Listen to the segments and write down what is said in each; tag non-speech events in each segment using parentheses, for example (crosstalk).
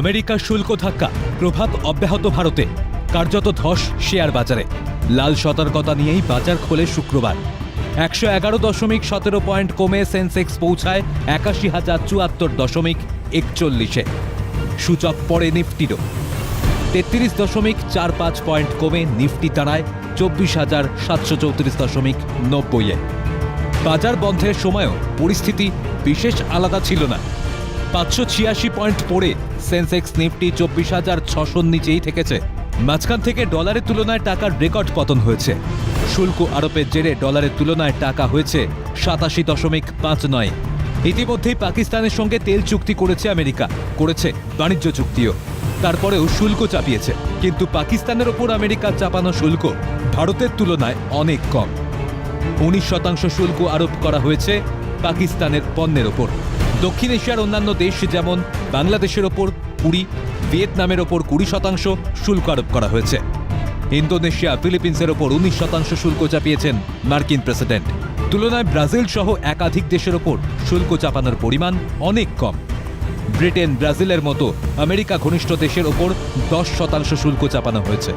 আমেরিকার শুল্ক ধাক্কা, প্রভাব অব্যাহত ভারতে, কার্যত ধস শেয়ার বাজারে। লাল সতর্কতা নিয়েই বাজার খোলে শুক্রবার। একশো এগারো দশমিক সতেরো পয়েন্ট কমে সেন্সেক্স পৌঁছায় একাশি হাজার চুয়াত্তর দশমিক একচল্লিশে। সূচক পড়ে নিফটিরও। তেত্রিশ দশমিক চার পাঁচ পয়েন্ট কমে নিফটি দাঁড়ায় চব্বিশ হাজার সাতশো চৌত্রিশ দশমিক নব্বইয়ে। বাজার বন্ধের সময়ও পরিস্থিতি বিশেষ আলাদা ছিল না। পাঁচশো ছিয়াশি পয়েন্ট পড়ে সেন্সেক্স নিফটি চব্বিশ হাজার ছশোর নিচেই থেকেছে। মাঝখান থেকে ডলারের তুলনায় টাকার রেকর্ড পতন হয়েছে। শুল্ক আরোপের জেরে ডলারের তুলনায় টাকা হয়েছে সাতাশি দশমিক পাঁচ নয়। ইতিমধ্যেই পাকিস্তানের সঙ্গে তেল চুক্তি করেছে আমেরিকা, করেছে বাণিজ্য চুক্তিও। তারপরেও শুল্ক চাপিয়েছে, কিন্তু পাকিস্তানের ওপর আমেরিকা চাপানো শুল্ক ভারতের তুলনায় অনেক কম। উনিশ শতাংশ শুল্ক আরোপ করা হয়েছে পাকিস্তানের পণ্যের ওপর। দক্ষিণ এশিয়ার অন্যান্য দেশ যেমন বাংলাদেশের ওপর কুড়ি, ভিয়েতনামের ওপর কুড়ি শতাংশ শুল্ক আরোপ করা হয়েছে। ইন্দোনেশিয়া, ফিলিপিন্সের ওপর উনিশ শতাংশ শুল্ক চাপিয়েছেন মার্কিন প্রেসিডেন্ট। তুলনায় ব্রাজিল সহ একাধিক দেশের ওপর শুল্ক চাপানোর পরিমাণ অনেক কম। ব্রিটেন, ব্রাজিলের মতো আমেরিকা ঘনিষ্ঠ দেশের ওপর দশ শতাংশ শুল্ক চাপানো হয়েছে।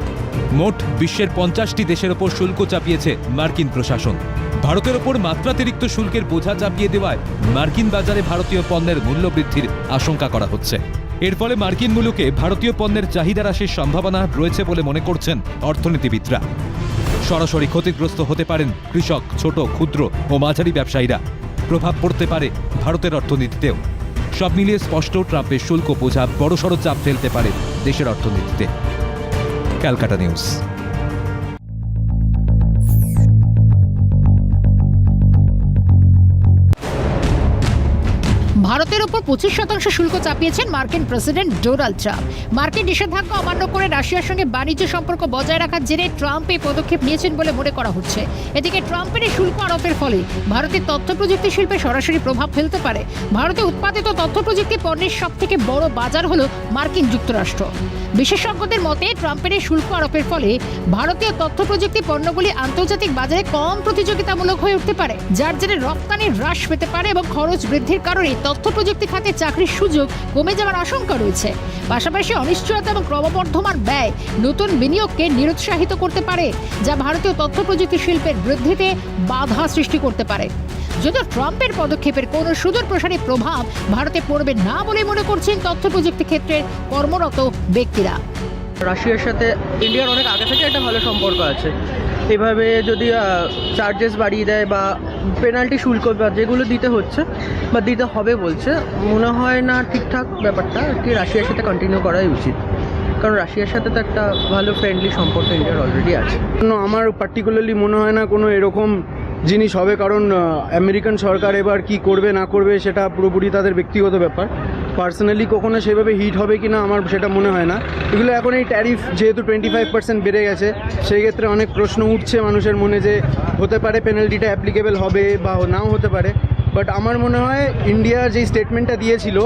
মোট বিশ্বের পঞ্চাশটি দেশের ওপর শুল্ক চাপিয়েছে মার্কিন প্রশাসন। ভারতের ওপর মাত্রাতিরিক্ত শুল্কের বোঝা চাপিয়ে দেওয়ায় মার্কিন বাজারে ভারতীয় পণ্যের মূল্য বৃদ্ধির আশঙ্কা করা হচ্ছে। এর ফলে মার্কিন মূল্যকে ভারতীয় পণ্যের চাহিদা হ্রাসের সম্ভাবনা রয়েছে বলে মনে করছেন অর্থনীতিবিদরা। সরাসরি ক্ষতিগ্রস্ত হতে পারেন কৃষক, ছোট, ক্ষুদ্র ও মাঝারি ব্যবসায়ীরা। প্রভাব পড়তে পারে ভারতের অর্থনীতিতেও। সব মিলিয়ে স্পষ্ট, ট্রাম্পের শুল্ক বোঝা বড়সড় চাপ ফেলতে পারে দেশের অর্থনীতিতে। ক্যালকাটা নিউজ। ভারতের ওপর পঁচিশ শতাংশ শুল্ক চাপিয়েছেন মার্কিন প্রেসিডেন্ট ডোনাল্ড ট্রাম্প। মার্কিন নিষেধাজ্ঞা অমান্য করে রাশিয়ার সঙ্গে বাণিজ্য সম্পর্ক বজায় রাখার জেরে ট্রাম্প এই পদক্ষেপ নিয়েছেন বলে মনে করা হচ্ছে। এদিকে ট্রাম্পের এই শুল্ক আরোপের ফলে ভারতের তথ্য প্রযুক্তি শিল্পে সরাসরি প্রভাব ফেলতে পারে। ভারতে উৎপাদিত তথ্য প্রযুক্তি পণ্যের সব থেকে বড় বাজার হল মার্কিন যুক্তরাষ্ট্র। বিশেষজ্ঞদের মতে, ট্রাম্পের এই শুল্ক আরোপের ফলে ভারতীয় তথ্য প্রযুক্তি পণ্যগুলি আন্তর্জাতিক বাজারে কম প্রতিযোগিতামূলক হয়ে উঠতে পারে, যার জেরে রপ্তানি হ্রাস পেতে পারে এবং খরচ বৃদ্ধির কারণে তথ্য প্রযুক্তি খাতে চাকরির সুযোগ কমে যাওয়ার আশঙ্কা রয়েছে। পাশাপাশি অনিশ্চয়তা এবং ক্রমবর্ধমান ব্যয় নতুন বিনিয়োগকে নিরুৎসাহিত করতে পারে, যা ভারতীয় তথ্য প্রযুক্তি শিল্পের বৃদ্ধিতে বাধা সৃষ্টি করতে পারে। যদিও ট্রাম্পের পদক্ষেপের কোনো সুদূর প্রসারী প্রভাব ভারতে পড়বে না বলে মনে করছেন তথ্য প্রযুক্তি ক্ষেত্রে কর্মরত ব্যক্তিরা। রাশিয়ার সাথে ইন্ডিয়ার অনেক আগে থেকে একটা ভালো সম্পর্ক আছে। এভাবে যদি চার্জেস বাড়িয়ে দেয় বা পেনাল্টি শুল্ক যেগুলো দিতে হচ্ছে বা দিতে হবে বলছে, মনে হয় না ঠিকঠাক ব্যাপারটা। কি রাশিয়ার সাথে কন্টিনিউ করাই উচিত। কারণ রাশিয়ার সাথে তো একটা ভালো ফ্রেন্ডলি সম্পর্ক ইন্ডিয়ার অলরেডি আছে। আমার পার্টিকুলারলি মনে হয় না কোনো এরকম জিনিস হবে, কারণ আমেরিকান সরকার এবার কি করবে না করবে সেটা পুরোপুরি তাদের ব্যক্তিগত ব্যাপার। পার্সোনালি কখনো সেভাবে হিট হবে কি না আমার সেটা মনে হয় না। এগুলো এখন এই ট্যারিফ যেহেতু টোয়েন্টি ফাইভ পার্সেন্ট বেড়ে গেছে সেই ক্ষেত্রে অনেক প্রশ্ন উঠছে মানুষের মনে যে হতে পারে পেনাল্টিটা অ্যাপ্লিকেবল হবে বা নাও হতে পারে। বাট আমার মনে হয় ইন্ডিয়া যেই স্টেটমেন্টটা দিয়েছিল,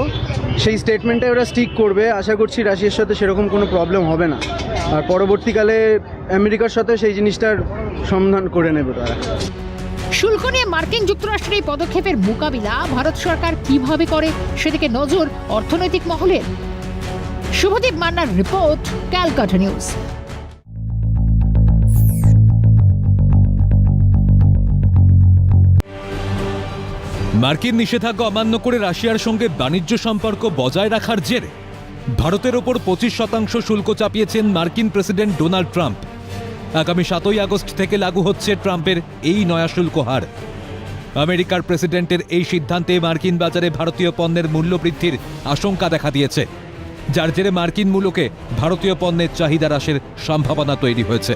সেই স্টেটমেন্টে ওরা স্টিক করবে। আশা করছি রাশিয়ার সাথে সেরকম কোনো প্রবলেম হবে না। আর পরবর্তীকালে আমেরিকার সাথে সেই জিনিসটার সমাধান করে নেবে তারা। শুল্ক নিয়ে মার্কিন যুক্তরাষ্ট্রের এই পদক্ষেপের মোকাবিলা ভারত সরকার কীভাবে করে, সেদিকে নজর অর্থনৈতিক মহলের। শুভদীপ মান্নার রিপোর্ট, ক্যালকাটা নিউজ। মার্কিন নিষেধাজ্ঞা অমান্য করে রাশিয়ার সঙ্গে বাণিজ্য সম্পর্ক বজায় রাখার জেরে ভারতের ওপর পঁচিশ শতাংশ শুল্ক চাপিয়েছেন মার্কিন প্রেসিডেন্ট ডোনাল্ড ট্রাম্প। আগামী সাতই আগস্ট থেকে লাগু হচ্ছে ট্রাম্পের এই নয়া শুল্ক হার। আমেরিকার প্রেসিডেন্টের এই সিদ্ধান্তে মার্কিন বাজারে ভারতীয় পণ্যের মূল্য বৃদ্ধির আশঙ্কা দেখা দিয়েছে, যার জেরে মার্কিন মূল্যকে ভারতীয় পণ্যের চাহিদা হ্রাসের সম্ভাবনা তৈরি হয়েছে।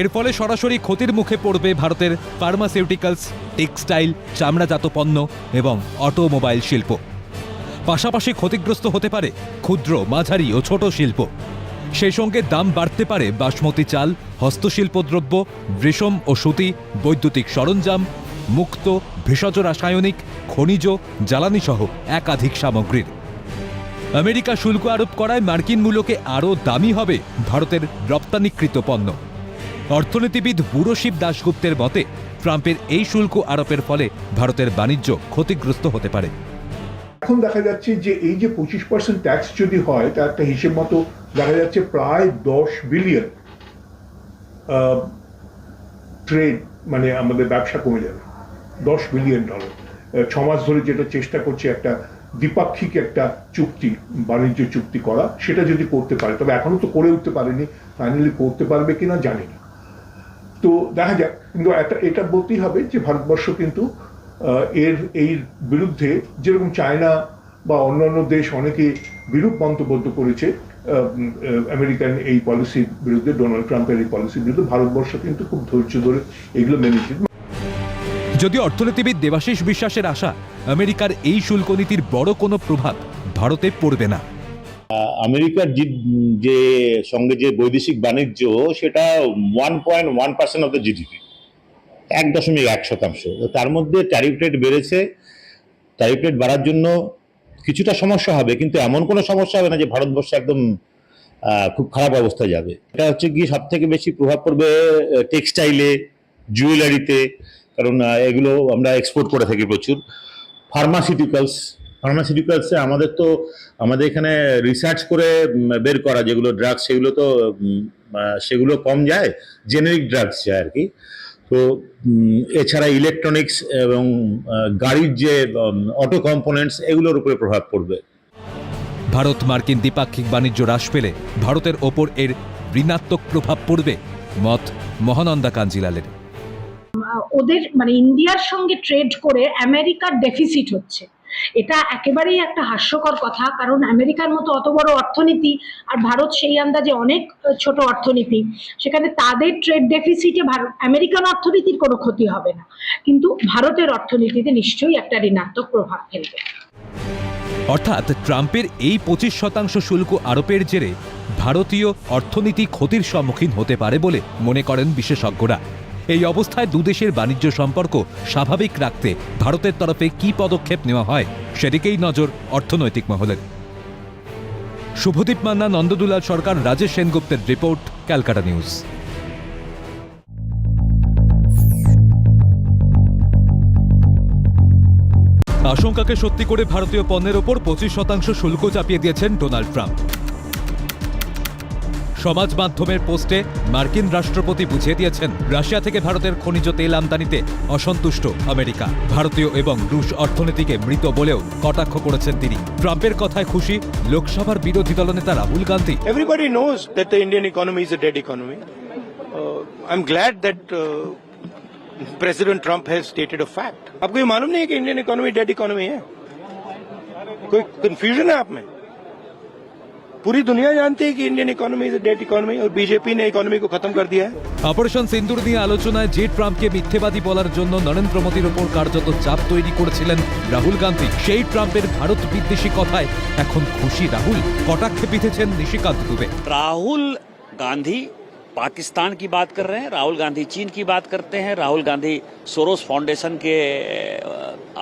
এর ফলে সরাসরি ক্ষতির মুখে পড়বে ভারতের ফার্মাসিউটিক্যালস, টেক্সটাইল, চামড়াজাত পণ্য এবং অটোমোবাইল শিল্প। পাশাপাশি ক্ষতিগ্রস্ত হতে পারে ক্ষুদ্র, মাঝারি ও ছোট শিল্প। সেই সঙ্গে দাম বাড়তে পারে বাসমতি চাল, হস্তশিল্প দ্রব্য, রেশম ও সুতি, বৈদ্যুতিক সরঞ্জাম, মুক্ত, ভেষজ রাসায়নিক, খনিজ, জ্বালানি সহ একাধিক সামগ্রীর। আমেরিকা শুল্ক আরোপ করায় মার্কিন মূল্যকে আরও দামি হবে ভারতের রপ্তানিকৃত পণ্য। অর্থনীতিবিদ বুড়োশিব দাশগুপ্তের মতে, ট্রাম্পের এই শুল্ক আরোপের ফলে ভারতের বাণিজ্য ক্ষতিগ্রস্ত হতে পারে। এখন দেখা যাচ্ছে যে এই যে পঁচিশ পার্সেন্ট ট্যাক্স যদি হয়, তার একটা হিসেব মতো দেখা যাচ্ছে প্রায় দশ বিলিয়ন ট্রেড মানে আমাদের ব্যবসা কমে যাবে। দশ বিলিয়ন ডলার ছ মাস ধরে যেটা চেষ্টা করছে একটা দ্বিপাক্ষিক একটা চুক্তি, বাণিজ্য চুক্তি করা, সেটা যদি করতে পারে, তবে এখনও তো করে উঠতে পারেনি ফাইনালি করতে পারবে কিনা জানি না। তো দেখা যাক, কিন্তু এটা বলতেই হবে যে ভারতবর্ষ কিন্তু এর এই বিরুদ্ধে যেরকম চায়না বা অন্যান্য দেশ অনেকে বিরূপ মন্তব্য করেছে আহ, আমেরিকান এই পলিসির বিরুদ্ধে ডোনাল্ড ট্রাম্পের এই পলিসির বিরুদ্ধে ভারতবর্ষ কিন্তু খুব ধৈর্য ধরে এগুলো মেনেছে যদি অর্থনীতিবিদ দেবাশিস বিশ্বাসের আশা আমেরিকার এই শুল্ক নীতির বড় কোনো প্রভাব ভারতে পড়বে না। আমেরিকার যে যে সঙ্গে যে বৈদেশিক বাণিজ্য সেটা one point one percent of the GDP এক দশমিক এক শতাংশ। তার মধ্যে ট্যারিফ রেট বেড়েছে। ট্যারিফ রেট বাড়ার জন্য কিছুটা সমস্যা হবে, কিন্তু এমন কোনো সমস্যা হবে না যে ভারতবর্ষে একদম খুব খারাপ অবস্থায় যাবে। এটা হচ্ছে গিয়ে সব থেকে বেশি প্রভাব পড়বে টেক্সটাইলে জুয়েলারিতে কারণ এগুলো আমরা এক্সপোর্ট করে থাকি প্রচুর। ফার্মাসিউটিক্যালস ফার্মাসিউটিক্যালসে আমাদের তো, আমাদের এখানে রিসার্চ করে বের করা যেগুলো ড্রাগস সেগুলো তো সেগুলো কম যায় জেনেরিক ড্রাগস যায় আর কি। তো এছাড়া ইলেকট্রনিক্স এবং গাড়ির যে অটো কম্পোনেন্টস এগুলোর উপরে প্রভাব পড়বে। ভারত মার্কিন দ্বিপাক্ষিক বাণিজ্য হ্রাস পেলে ভারতের ওপর এর ঋণাত্মক প্রভাব পড়বে মত মহানন্দা কাঞ্জিলালের। ওদের মানে ইন্ডিয়ার সঙ্গে ট্রেড করে আমেরিকার ডেফিসিট হচ্ছে। এটা একেবারেই একটা হাস্যকর কথা, কারণ আমেরিকার মতো অত বড় অর্থনীতি আর ভারত সেই আন্দাজে অনেক ছোট অর্থনীতি, সেখানে তাদের ট্রেড ডেফিসিটে ভারত আমেরিকান অর্থনীতির কোনো ক্ষতি হবে না। কিন্তু ভারতের অর্থনীতিতে নিশ্চয়ই একটা ঋণাত্মক প্রভাব ফেলবে। অর্থাৎ ট্রাম্পের এই পঁচিশ শতাংশ শুল্ক আরোপের জেরে ভারতীয় অর্থনীতি ক্ষতির সম্মুখীন হতে পারে বলে মনে করেন বিশেষজ্ঞরা। এই অবস্থায় দুদেশের বাণিজ্য সম্পর্ক স্বাভাবিক রাখতে ভারতের তরফে কি পদক্ষেপ নেওয়া হয় সেদিকেই নজর অর্থনৈতিক মহলের শুভদীপ মান্না, নন্দদুলাল সরকার, রাজেশ সেনগুপ্তের রিপোর্ট, ক্যালকাটা নিউজ। আশঙ্কাকে সত্যি করে ভারতীয় পণ্যের ওপর পঁচিশ শতাংশ শুল্ক চাপিয়ে দিয়েছেন ডোনাল্ড ট্রাম্প। সমাজ মাধ্যমের পোস্টে মার্কিন রাষ্ট্রপতি বুঝিয়ে দিয়েছেন রাশিয়া থেকে ভারতের খনিজ তেল আমদানিতে অসন্তুষ্ট আমেরিকা ভারতীয় এবং রুশ অর্থনীতিকে মৃত বলেও কটাক্ষ করেছেন তিনি ট্রাম্পের কথায় খুশি লোকসভার বিরোধী দলনেতা Rahul Gandhi Everybody knows that the Indian economy is a dead economy. Uh, I'm glad that uh, President Trump has stated a fact. आपको ये मालूम नहीं है कि इंडियन इकोनॉमी डेड इकोनॉमी है कोई कंफ्यूजन है आप में पूरी दुनिया जानती है कि Indian economy is dead economy और बीजेपी ने इकोनॉमी को खत्म कर दिया है অপারেশন সিন্দুর নিয়ে আলোচনায় যে ট্রাম্পকে মিথ্যেবাদী বলার জন্য নরেন্দ্র মোদীর ওপর কার্যত চাপ তৈরি করেছিলেন রাহুল গান্ধী সেই ট্রাম্পের ভারত বিদ্বেষী কথায় এখন খুশি রাহুল কটাক্ষে বিঁধেছেন নিশিকান্ত দুবে राहुल गांधी पाकिस्तान की बात कर रहे हैं राहुल गांधी चीन की बात करते हैं राहुल गांधी सोरोस फाउंडेशन के अ,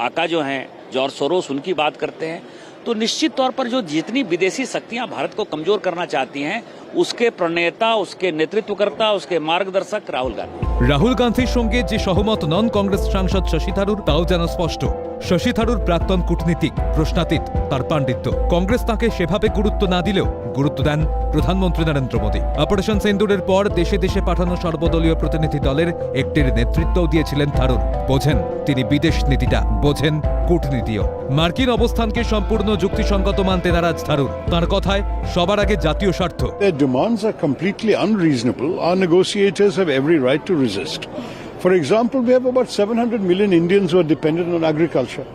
आका जो हैं जॉर्ज सोरोस उनकी बात करते हैं तो निश्चित तौर पर जो जितनी विदेशी शक्तियां भारत को कमजोर करना चाहती हैं उसके प्रणेता उसके नेतृत्वकर्ता उसके मार्गदर्शक राहुल गांधी রাহুল গান্ধীর সঙ্গে যে সহমত নন কংগ্রেস সাংসদ শশী থারুর তাও যেন স্পষ্ট শশী থারুর প্রাক্তন কূটনীতিক প্রশ্নাতীত তার পাণ্ডিত্য। কংগ্রেস তাকে সেভাবে গুরুত্ব না দিলেও গুরুত্ব দেন প্রধানমন্ত্রী নরেন্দ্র মোদী। অপারেশন সেন্দুরের পর দেশে দেশে পাঠানো সর্বদলীয় প্রতিনিধি দলের একটির নেতৃত্বও দিয়েছিলেন থারুর। বোঝেন তিনি বিদেশ নীতিটা, বোঝেন কূটনীতিও। মার্কিন অবস্থানকে সম্পূর্ণ যুক্তিসঙ্গত মানতে নারাজ থারুর। তার কথায়, সবার আগে জাতীয় স্বার্থ. For example, we have about 700 million Indians who are dependent on agriculture.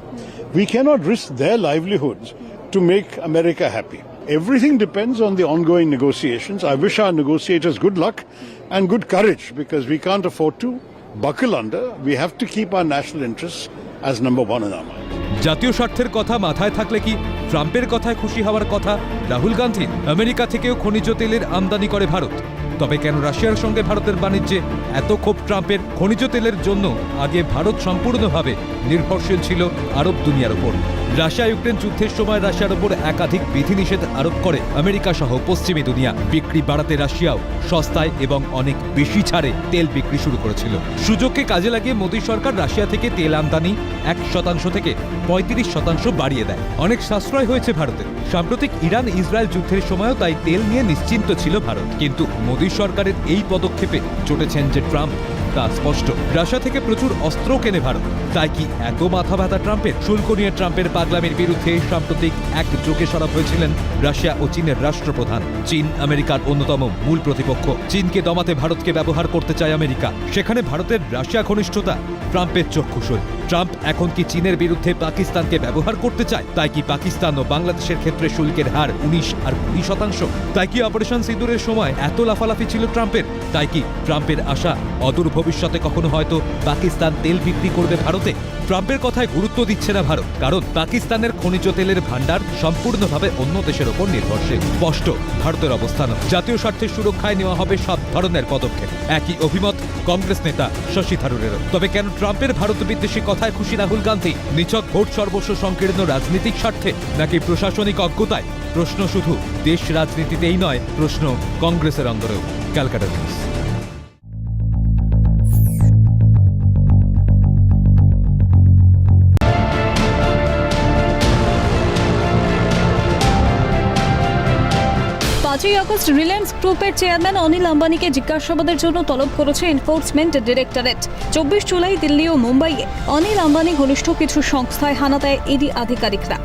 We cannot risk their livelihoods to make America happy. Everything depends on the ongoing negotiations. I wish our negotiators good luck and good courage because we can't afford to buckle under. We have to keep our national interests as number one in our mind. জাতীয় স্বার্থের কথা মাথায় থাকলে কি ট্রাম্পের কথায় খুশি হওয়ার কথা রাহুল গান্ধী আমেরিকা থেকেও খনিজ তেলের আমদানি করে ভারত তবে কেন রাশিয়ার সঙ্গে ভারতের বাণিজ্যে এত ক্ষোভ ট্রাম্পের খনিজ তেলের জন্য আগে ভারত সম্পূর্ণভাবে নির্ভরশীল ছিল আরব দুনিয়ার ওপর? রাশিয়া ইউক্রেন যুদ্ধের সময় রাশিয়ার ওপর একাধিক বিধিনিষেধ আরোপ করে আমেরিকা সহ পশ্চিমী দুনিয়া। বিক্রি বাড়াতে রাশিয়াও সস্তায় এবং অনেক বেশি ছাড়ে তেল বিক্রি শুরু করেছিল। সুযোগকে কাজে লাগিয়ে মোদী সরকার রাশিয়া থেকে তেল আমদানি এক শতাংশ থেকে পঁয়ত্রিশ শতাংশ বাড়িয়ে দেয়। অনেক সাশ্রয় হয়েছে ভারতের সাম্প্রতিক ইরান ইসরায়েল যুদ্ধের সময়ও তাই তেল নিয়ে নিশ্চিন্ত ছিল ভারত। কিন্তু মোদী সরকারের এই পদক্ষেপে চটেছেন যে ট্রাম্প তা স্পষ্ট। রাশিয়া থেকে প্রচুর অস্ত্র কেনে ভারত। তাই কি এত মাথা ব্যথা ট্রাম্পের? শুল্ক নিয়ে ট্রাম্পের পাগলামির বিরুদ্ধে সাম্প্রতিক এক যোগে সরব হয়েছিলেন রাশিয়া ও চীনের রাষ্ট্রপ্রধান। চীন আমেরিকার অন্যতম মূল প্রতিপক্ষ। চীনকে দমাতে ভারতকে ব্যবহার করতে চায় আমেরিকা। সেখানে ভারতের রাশিয়া ঘনিষ্ঠতা ট্রাম্পের চক্ষুশোল ট্রাম্প এখন কি চীনের বিরুদ্ধে পাকিস্তানকে ব্যবহার করতে চায়? তাই কি পাকিস্তান ও বাংলাদেশের ক্ষেত্রে শুল্কের হার উনিশ আর কুড়ি শতাংশ? তাই কি অপারেশন সিঁদুরের সময় এত লাফালাফি ছিল ট্রাম্পের? তাই কি ট্রাম্পের আশা অদূর ভবিষ্যতে কখনো হয়তো পাকিস্তান তেল বিক্রি করবে ভারতে? ট্রাম্পের কথায় গুরুত্ব দিচ্ছে না ভারত, কারণ পাকিস্তানের খনিজ তেলের ভান্ডার সম্পূর্ণভাবে অন্য দেশের ওপর নির্ভরশীল। স্পষ্ট, ভারতের অবস্থান। জাতীয় স্বার্থের সুরক্ষায় নেওয়া হবে সব ধরনের পদক্ষেপ। একই অভিমত কংগ্রেস নেতা শশী থারুরেরও। তবে কেন ট্রাম্পের ভারত বিদ্বেষী কথায় খুশি রাহুল গান্ধী? নিছক ভোট সর্বস্ব সংকীর্ণ রাজনীতিক স্বার্থে নাকি প্রশাসনিক অজ্ঞতায়? প্রশ্ন শুধু দেশ রাজনীতিতেই নয়, প্রশ্ন কংগ্রেসের অন্দরেও। ক্যালকাটা নিউজ। পাঁচই আগস্ট রিলায়েন্স গ্রুপের চেয়ারম্যান অনিল আম্বানিকে জিজ্ঞাসাবাদের জন্য তলব করেছে এনফোর্সমেন্ট ডিরেক্টরেট। চব্বিশ জুলাই দিল্লি ও মুম্বাইয়ে অনিল আম্বানি ঘনিষ্ঠ কিছু সংস্থায় হানা দেয় ইডি আধিকারিকরা।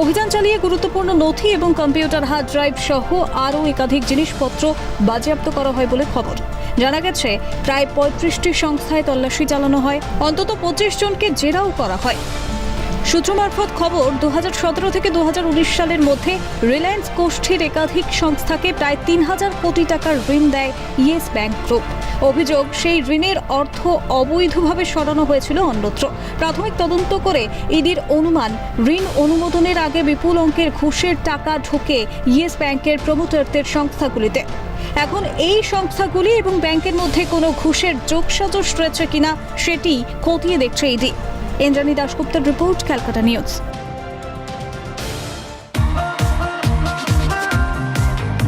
অভিযান চালিয়ে গুরুত্বপূর্ণ নথি এবং কম্পিউটার হার্ড ড্রাইভ সহ আরও একাধিক জিনিসপত্র বাজেয়াপ্ত করা হয় বলে খবর। জানা গেছে, প্রায় পঁয়ত্রিশটি সংস্থায় তল্লাশি চালানো হয়। অন্তত পঁচিশ জনকে জেরাও করা হয়। সূত্র মারফত খবর দু হাজার সতেরো থেকে দু হাজার উনিশ সালের মধ্যে রিলায়েন্স গোষ্ঠীর একাধিক সংস্থাকে প্রায় তিন হাজার কোটি টাকার ঋণ দেয় ইয়েস ব্যাংক গ্রুপ। অভিযোগ, সেই ঋণের অর্থ অবৈধভাবে সরানো হয়েছিল অন্যত্র। প্রাথমিক তদন্ত করে ইডির অনুমান, ঋণ অনুমোদনের আগে বিপুল অঙ্কের ঘুষের টাকা ঢোকে ইয়েস ব্যাংকের প্রমোটারদের সংস্থাগুলিতে। এখন এই সংস্থাগুলি এবং ব্যাংকের মধ্যে কোনো ঘুষের যোগসাজশ রয়েছে কিনা, সেটি খতিয়ে দেখছে ইডি। ইন্দ্রাণী দাশগুপ্তের রিপোর্ট ক্যালকাটা নিউজ।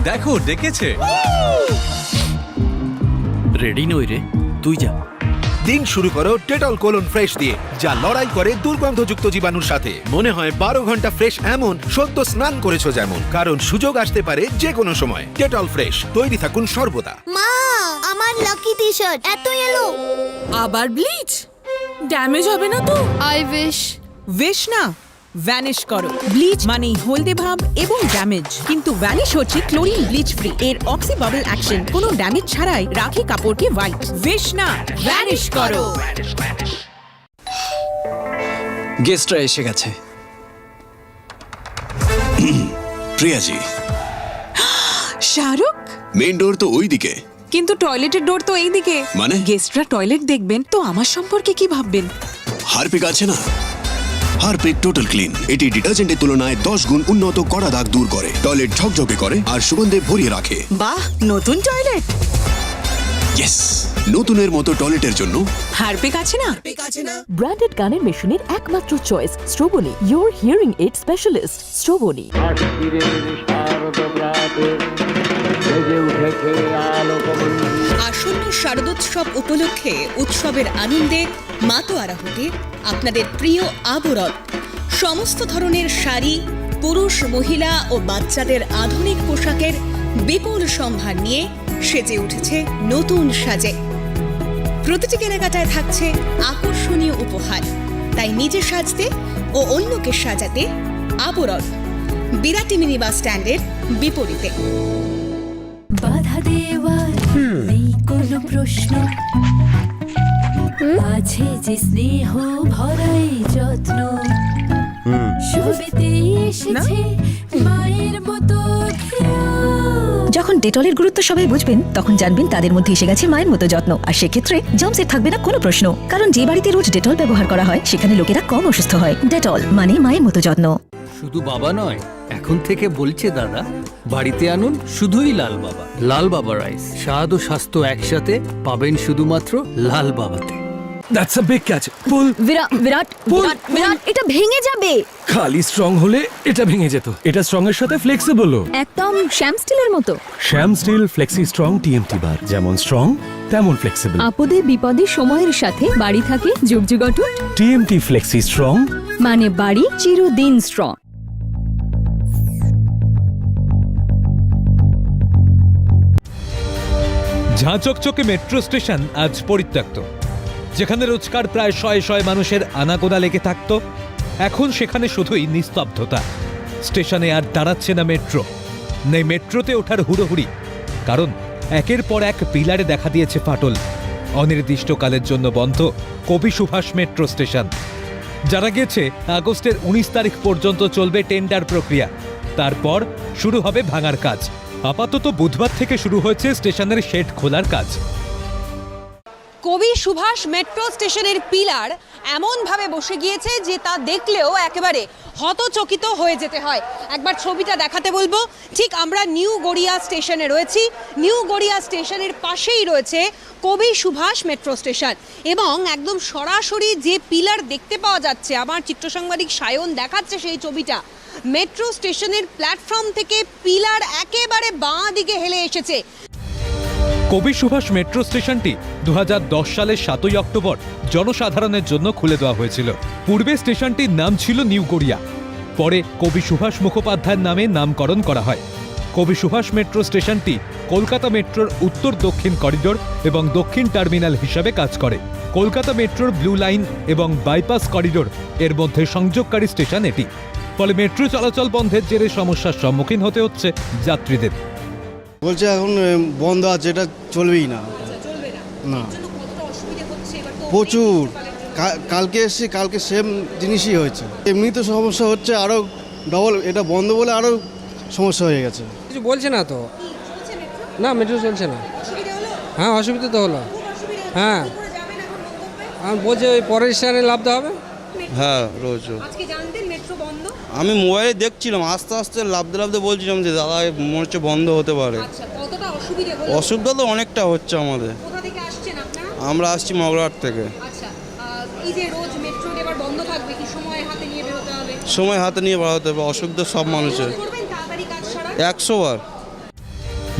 দেখো ডেকেছে। রেডি নই রে তুই যা। দিন শুরু করো টেটল কোলন ফ্রেশ দিয়ে যা লড়াই করে দুর্গন্ধযুক্ত জীবাণুর সাথে। মনে হয় বারো ঘণ্টা ফ্রেশ এমন সদ্য স্নান করেছ যেমন। কারণ সুযোগ আসতে পারে যে কোনো সময়। টেটল ফ্রেশ তৈরি থাকুন সর্বদা। মা আমার লাকি টি শার্ট এত এলো আবার ব্লিচ ড্যামেজ হবে না তো? আই উইশ উইশ না? ভ্যানিশ করো। ব্লিচ মানেই হলদে ভাব এবং ড্যামেজ কিন্তু ভ্যানিশ হচ্ছে ক্লোরিন ব্লিচ ফ্রি এর অক্সি বাবল অ্যাকশন কোনো ড্যামেজ ছাড়াই রাখে কাপড়কে হোয়াইট উইশ না? ভ্যানিশ করো। গেস্টরা এসে গেছে। প্রিয়াজি। শাহরুখ? মেইন ডোর তো ওই দিকে কিন্তু টয়লেটের ডোর তো এইদিকে। মানে? গেস্টরা টয়লেট দেখবেন তো আমার সম্পর্কে কি ভাববেন? হারপিক আছে না? Harpic total clean. এটি ডিটারজেন্টের তুলনায় দশ গুণ উন্নত কড়া দাগ দূর করে। টয়লেট ঝকঝকে করে আর সুগন্ধে ভরিয়ে রাখে। বাহ নতুন টয়লেট। ইয়েস নতুনের মতো টয়লেটের জন্য হারপিক আছে না? ব্র্যান্ডেড গানের মেশিনের একমাত্র choice Strobony your hearing aid specialist Strobony আসন্ন শারদোৎসব উপলক্ষে উৎসবের আনন্দে মাতোয়ারা হতে আপনাদের প্রিয় আবরণ। সমস্ত ধরনের শাড়ি পুরুষ মহিলা ও বাচ্চাদের আধুনিক পোশাকের বিপুল সম্ভার নিয়ে সেজে উঠেছে নতুন সাজে। প্রতিটি কেনাকাটায় থাকছে আকর্ষণীয় উপহার। তাই নিজে সাজতে ও অন্যকে সাজাতে আবরণ। বিরাটি মিনি বাস স্ট্যান্ডের বিপরীতে। বাধা দেওয়ার নেই কোনো প্রশ্ন। আছে যে স্নেহ ভরাই যত্ন। সবেতে এসেছে মায়ের মতো খেয়াল। যখন ডেটলের গুরুত্ব সবাই বুঝবেন, তখন জানবেন তাদের মধ্যে এসে গেছে মায়ের মতো যত্ন। আর সেক্ষেত্রে জমসের থাকবে না কোনো প্রশ্ন। কারণ যে বাড়িতে রোজ ডেটল ব্যবহার করা হয়, সেখানে লোকেরা কম অসুস্থ হয়। ডেটল মানে মায়ের মতো যত্ন। শুধু বাবা নয়, এখন থেকে বলছে দাদা, বাড়িতে আনুন শুধুই লাল বাবা। লাল বাবা রাইস। স্বাদ ও স্বাস্থ্য একসাথে পাবেন শুধুমাত্র লাল বাবাতে। That's a big catch pull বিরাট বিরাট বিরাট এটা ভেঙে যাবে। খালি স্ট্রং হলে এটা ভেঙে যেত। এটা স্ট্রং এর সাথে ফ্লেক্সিবলও একদম শ্যাম স্টিলের মতো। Shyam steel flexi strong TMT bar যেমন স্ট্রং তেমন ফ্লেক্সিবল আপদে বিপদে সময়ের সাথে বাড়ি থাকে যুগ যুগ অটুট। টিএমটি ফ্লেক্সি স্ট্রং মানে বাড়ি চিরদিন স্ট্রং ঝাঁচকচকে মেট্রো স্টেশন আজ পরিত্যক্ত। যেখানে রোজকার প্রায় শয়ে শয়ে মানুষের আনাগোনা লেগে থাকত, এখন সেখানে শুধুই নিস্তব্ধতা। স্টেশনে আর দাঁড়াচ্ছে না মেট্রো। নেই মেট্রোতে ওঠার হুড়োহুড়ি, কারণ একের পর এক পিলারে দেখা দিয়েছে ফাটল। অনির্দিষ্টকালের জন্য বন্ধ কবি সুভাষ মেট্রো স্টেশন। যারা গেছে, আগস্টের উনিশ তারিখ পর্যন্ত চলবে টেন্ডার প্রক্রিয়া। তারপর শুরু হবে ভাঙার কাজ। আপাতত বুধবার থেকে শুরু হয়েছে স্টেশনের শেড খোলার কাজ। কবি সুভাষ মেট্রো স্টেশনের পিলার এমনভাবে বসে গিয়েছে যে তা দেখলেও একেবারে হতচকিত হয়ে যেতে হয়। একবার ছবিটা দেখাতে বলব। ঠিক আমরা নিউ গড়িয়া স্টেশনে রয়েছি। নিউ গড়িয়া স্টেশনের পাশেই রয়েছে কবি সুভাষ মেট্রো স্টেশন এবং একদম সরাসরি যে পিলার দেখতে পাওয়া যাচ্ছে, আমার চিত্র সাংবাদিক সায়ন দেখাচ্ছে সেই ছবিটা। মেট্রো স্টেশনের প্ল্যাটফর্ম থেকে পিলার একেবারে বাঁ দিকে হেলে এসেছে। কবি সুভাষ মেট্রো স্টেশনটি দু হাজার দশ সালের সাতই অক্টোবর জনসাধারণের জন্য খুলে দেওয়া হয়েছিল। পূর্বে স্টেশনটির নাম ছিল নিউ গড়িয়া। পরে কবি সুভাষ মুখোপাধ্যায়ের নামে নামকরণ করা হয়। কবি সুভাষ মেট্রো স্টেশনটি কলকাতা মেট্রোর উত্তর দক্ষিণ করিডোর এবং দক্ষিণ টার্মিনাল হিসাবে কাজ করে। কলকাতা মেট্রোর ব্লু লাইন এবং বাইপাস করিডোর এর মধ্যে সংযোগকারী স্টেশন এটি। ফলে মেট্রো চলাচল বন্ধের জেরে সমস্যার সম্মুখীন হতে হচ্ছে যাত্রীদের। বলছে এখন বন্ধ আছে এটা চলবেই না। না। প্রচুর। কালকে এসেছি কালকে সেম জিনিসই হয়েছে। এমনি তো সমস্যা হচ্ছে আরও ডবল এটা বন্ধ বলে আরও সমস্যা হয়ে গেছে। কিছু বলছে না তো? না মেট্রো চলছে না। হ্যাঁ অসুবিধা তো হলো। হ্যাঁ। আমি বলছি ওই পরের স্টেশনে লাভতে হবে। হ্যাঁ রোজ আজকে বন্ধ? আমি মোবাইলে দেখছিলাম আস্তে আস্তে লাভতে লাভতে বলছিলাম যে দাদা মনে হচ্ছে বন্ধ হতে পারে। আচ্ছা অসুবিধে তো অনেকটা হচ্ছে আমাদের। কোথা থেকে আসছেন আপনারা? আমরা আসছি মগরাট থেকে। আচ্ছা এই যে রোজ মেট্রো এবার বন্ধ থাকবে কি সময় হাতে নিয়ে বেরোতে হবে? সময় বাড়াতে হবে অসুবিধা সব মানুষের। একশো বার।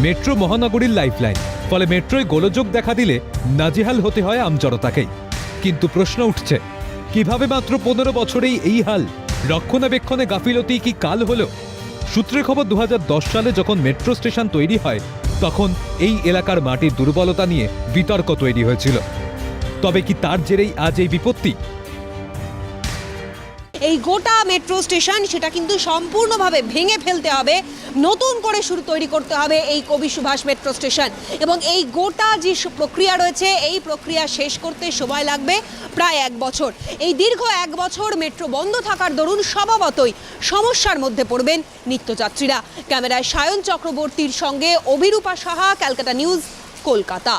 মেট্রো মহানগরীর লাইফলাইন ফলে মেট্রোয় গোলযোগ দেখা দিলে নাজেহাল হতে হয় আমজনতাকেই। কিন্তু প্রশ্ন উঠছে কীভাবে মাত্র পনেরো বছরেই এই হাল রক্ষণাবেক্ষণে গাফিলতি কি কাল হল? সূত্রে খবর দু হাজার দশ সালে যখন মেট্রো স্টেশন তৈরি হয়, তখন এই এলাকার মাটির দুর্বলতা নিয়ে বিতর্ক তৈরি হয়েছিল। তবে কি তার জেরেই আজ এই বিপত্তি? এই গোটা মেট্রো স্টেশন সেটা কিন্তু সম্পূর্ণভাবে ভেঙে ফেলতে হবে। নতুন করে শুরু তৈরি করতে হবে এই কবি সুভাষ মেট্রো স্টেশন এবং এই গোটা যে প্রক্রিয়া রয়েছে, এই প্রক্রিয়া শেষ করতে সময় লাগবে প্রায় এক বছর। এই দীর্ঘ এক বছর মেট্রো বন্ধ থাকার দরুন স্বভাবতই সমস্যার মধ্যে পড়বেন নিত্যযাত্রীরা। ক্যামেরায় সায়ন চক্রবর্তীর সঙ্গে অভিরূপা সাহা, ক্যালকাটা নিউজ, কলকাতা।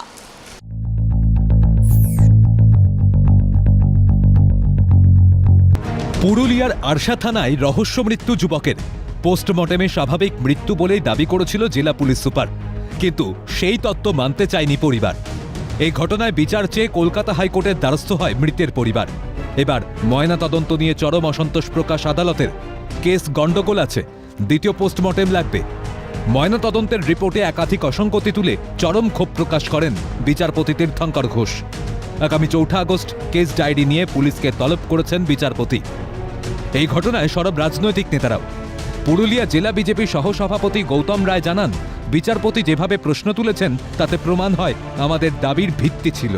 পুরুলিয়ার আরশা থানায় রহস্য মৃত্যু যুবকের। পোস্টমর্টেমে স্বাভাবিক মৃত্যু বলেই দাবি করেছিল জেলা পুলিশ সুপার। কিন্তু সেই তত্ত্ব মানতে চায়নি পরিবার। এই ঘটনায় বিচার চেয়ে কলকাতা হাইকোর্টের দ্বারস্থ হয় মৃতের পরিবার। এবার ময়না তদন্ত নিয়ে চরম অসন্তোষ প্রকাশ আদালতের। কেস গণ্ডগোল আছে, দ্বিতীয় পোস্টমর্টেম লাগবে। ময়না তদন্তের রিপোর্টে একাধিক অসঙ্গতি তুলে চরম ক্ষোভ প্রকাশ করেন বিচারপতি তীর্থঙ্কর ঘোষ। আগামী চৌঠা আগস্ট কেস ডায়েরি নিয়ে পুলিশকে তলব করেছেন বিচারপতি। এই ঘটনায় সরব রাজনৈতিক নেতারাও। পুরুলিয়া জেলা বিজেপি সহসভাপতি গৌতম রায় জানান, বিচারপতি যেভাবে প্রশ্ন তুলেছেন, তাতে প্রমাণ হয় আমাদের দাবির ভিত্তি ছিল।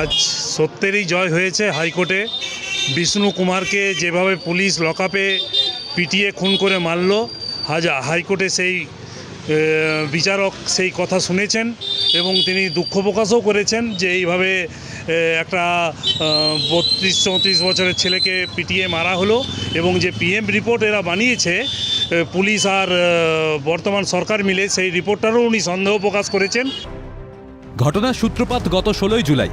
আজ সত্যেরই জয় হয়েছে হাইকোর্টে। বিষ্ণু কুমারকে যেভাবে পুলিশ লকআপে পিটিয়ে খুন করে মারল, আজ হাইকোর্টে সেই বিচারক সেই কথা শুনেছেন এবং তিনি দুঃখ প্রকাশও করেছেন যে এইভাবে একটা বত্রিশ, চৌত্রিশ বছরের ছেলেকে পিটিয়ে মারা হলো এবং যে পিএম রিপোর্ট এরা বানিয়েছে পুলিশ আর বর্তমান সরকার মিলে সেই রিপোর্টটারও উনি সন্দেহ প্রকাশ করেছেন। ঘটনার সূত্রপাত গত ষোলোই জুলাই।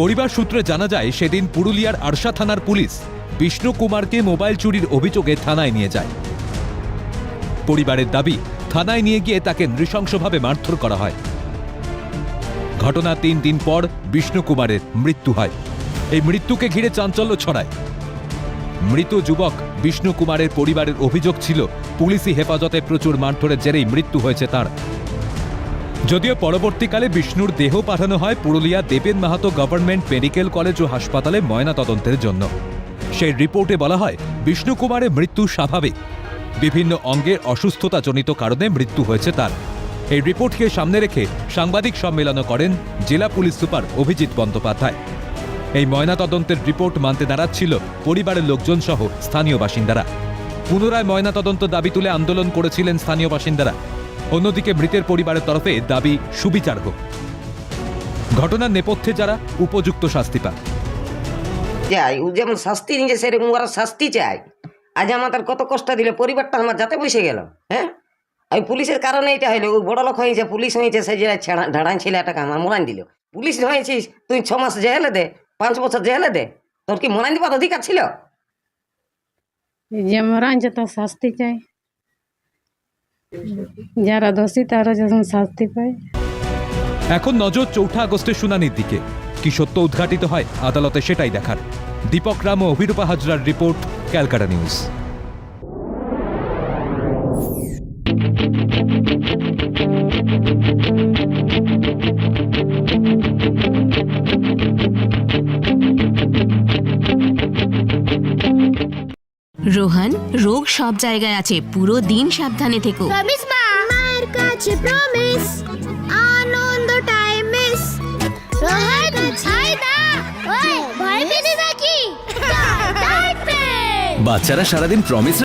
পরিবার সূত্রে জানা যায়, সেদিন পুরুলিয়ার আরশা থানার পুলিশ বিষ্ণু কুমারকে মোবাইল চুরির অভিযোগে থানায় নিয়ে যায়। পরিবারের দাবি, থানায় নিয়ে গিয়ে তাকে নৃশংসভাবে মারধর করা হয়। ঘটনা তিন দিন পর বিষ্ণু কুমারের মৃত্যু হয়। এই মৃত্যুকে ঘিরে চাঞ্চল্য ছড়ায়। মৃত যুবক বিষ্ণু কুমারের পরিবারের অভিযোগ ছিল, পুলিশি হেফাজতে প্রচুর মারধরের জেরেই মৃত্যু হয়েছে তার। যদিও পরবর্তীকালে বিষ্ণুর দেহ পাঠানো হয় Purulia Deben Mahato government medical college ও হাসপাতালে ময়নাতদন্তের জন্য। সেই রিপোর্টে বলা হয় বিষ্ণু কুমারের মৃত্যু স্বাভাবিক। বিভিন্ন অঙ্গের অসুস্থতাজনিত কারণে মৃত্যু হয়েছে তার। এই রিপোর্টকে সামনে রেখে সাংবাদিক সম্মেলনও করেন জেলা পুলিশ সুপার অভিজিৎ বন্দ্যোপাধ্যায়। এই ময়নাতদন্তের রিপোর্ট মানতে দাঁড়াচ্ছিল পরিবারের লোকজন সহ স্থানীয় বাসিন্দারা। পুনরায় ময়নাতদন্ত দাবি তুলে আন্দোলন করেছিলেন স্থানীয় বাসিন্দারা। অন্যদিকে মৃতের পরিবারের তরফে দাবি সুবিচার হোক। ঘটনার নেপথ্যে যারা উপযুক্ত শাস্তি পায় চাই ও যেমন শাস্তি নিয়েছে, সেরকম ওরা শাস্তি চাই আজ আমাদের কত কষ্ট দিলে, পরিবারটা আমার যাতে বসে গেল হ্যাঁ? ওই পুলিশের কারণে এটা হইল। ও বড় লোক হয়েছে পুলিশ হয়েছে সে যে ছেড়া ঢাড়ান ছেলেটাকে আমার মরান দিল। পুলিশ হয়েছিস তুই ছ মাস জেলে দে পাঁচ বছর জেলে দে। তোর কি মরান দিবার অধিকার ছিল? যে মরাইছে তার শাস্তি চাই যারা দোষী তারা যখন শাস্তি পায়। এখন নজর চৌঠা আগস্টের শুনানির দিকে। কি সত্য উদ্ঘাটিত হয় আদালতে সেটাই দেখার। দীপক রাম ও অভিরূপা হাজরার রিপোর্ট ক্যালকাটা নিউজ। রোহন রোগ সব জায়গায় আছে পুরো দিন সাবধানে থেকো। প্রমিস মা। মায়ের কাছে প্রমিস আনন্দ টাইম মিস রোহান ছাই দা ওই ভয় পেতে নাকি? (laughs) বাচ্চারা সারাদিন প্রমিস